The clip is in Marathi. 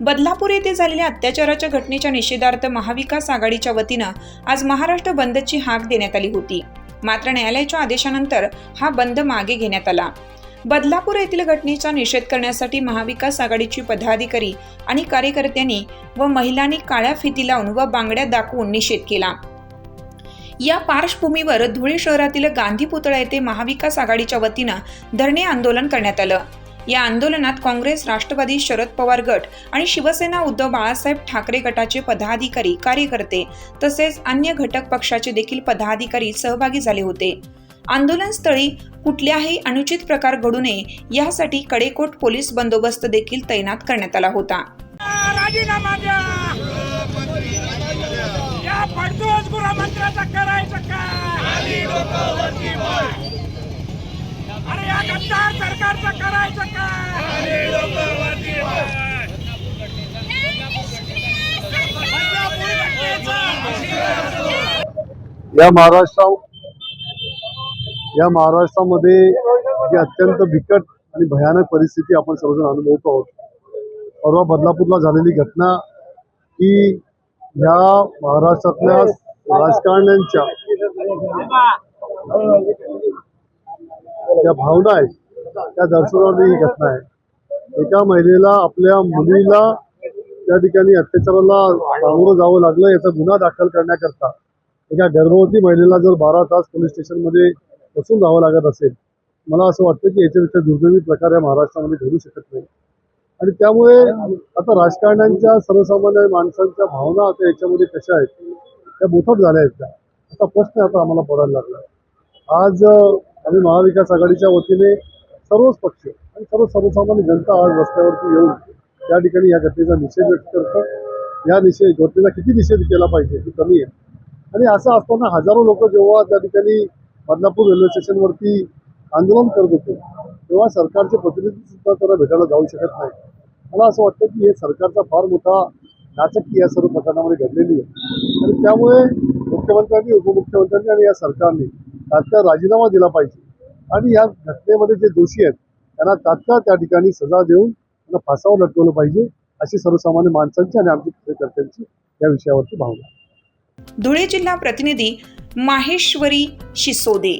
बदलापूर येथे झालेल्या अत्याचाराच्या घटनेच्या निषेधार्थ महाविकास आघाडीच्या वतीनं आज महाराष्ट्र बंदची हाक देण्यात आली होती. मात्र न्यायालयाच्या आदेशानंतर हा बंद मागे घेण्यात आला. बदलापूर येथील घटनेचा निषेध करण्यासाठी महाविकास आघाडीची पदाधिकारी आणि कार्यकर्त्यांनी व महिलांनी काळ्या फिती लावून व बांगड्या दाखवून निषेध केला. या पार्श्वभूमीवर धुळे शहरातील गांधी पुतळा येथे महाविकास आघाडीच्या वतीनं धरणे आंदोलन करण्यात आलं. या आंदोलनात काँग्रेस राष्ट्रवादी शरद पवार गट आणि शिवसेना उद्धव बाळासाहेब ठाकरे गटाचे पदाधिकारी कार्यकर्ते तसेच अन्य घटक पक्षाचे देखील पदाधिकारी सहभागी झाले होते. आंदोलनस्थळी कुठल्याही अनुचित प्रकार घडू नये यासाठी कडेकोट पोलीस बंदोबस्त देखील तैनात करण्यात आला होता. राजीनामा द्या. या पडतोच गृहमंत्र्याचा करायचं सरकारचं करायचं काय बदलापूर घटनेचं या महाराष्ट्रा या महाराष्ट्रामध्ये जी अत्यंत बिकट आणि भयानक परिस्थिती आपण सर्वजण अनुभवतो आहोत. परवा बदलापूरला झालेली घटना ही ह्या महाराष्ट्रातल्या राजकारण्यांच्या ज्या भावना आहेत. त्या दर्शवणारी ही घटना आहे. एका महिलेला आपल्या मुलीला त्या ठिकाणी अत्याचाराला सामोरं जावं लागलं याचा गुन्हा दाखल करण्याकरता. एका गर्भवती महिलेला जर बारा तास पोलीस स्टेशनमध्ये बसून जावं लागत असेल मला असं वाटतं की याच्यापेक्षा दुर्दैवी प्रकार या महाराष्ट्रामध्ये घडू शकत नाही. आणि त्यामुळे आता राजकारण्यांच्या सर्वसामान्य माणसांच्या भावना आता याच्यामध्ये कशा आहेत त्या बोथट झाल्या आहेत त्या असा प्रश्न आता आम्हाला पडायला लागला. आज आम्ही महाविकास आघाडीच्या वतीने सर्वच पक्ष आणि सर्व सर्वसामान्य जनता आज रस्त्यावरती येऊन त्या ठिकाणी या घटनेचा निषेध व्यक्त करतं. या निषेध घटनेचा किती निषेध केला पाहिजे ही कमी आहे. आणि असं असताना हजारो लोक जेव्हा त्या ठिकाणी बदलापूर रेल्वे स्टेशनवरती आंदोलन करत होते तेव्हा सरकारचे प्रतिनिधी सुद्धा त्यांना भेटायला जाऊ शकत नाही. मला असं वाटतं की हे सरकारचा फार मोठा नाचकी या सर्व प्रकरणामध्ये घडलेली आहे. आणि त्यामुळे मुख्यमंत्र्यांनी उपमुख्यमंत्र्यांनी आणि या सरकारने तात्काळ राजीनामा दिला पाहिजे. आणि या घटनेमध्ये जे दोषी आहेत त्यांना तात्काळ त्या ठिकाणी सजा देऊन त्यांना फासावर लटकवलं पाहिजे अशी सर्वसामान्य माणसांची आणि आमची कार्यकर्त्यांची या विषयावरती भावना धुळे जिल्हा प्रतिनिधी माहेश्वरी शिसोदे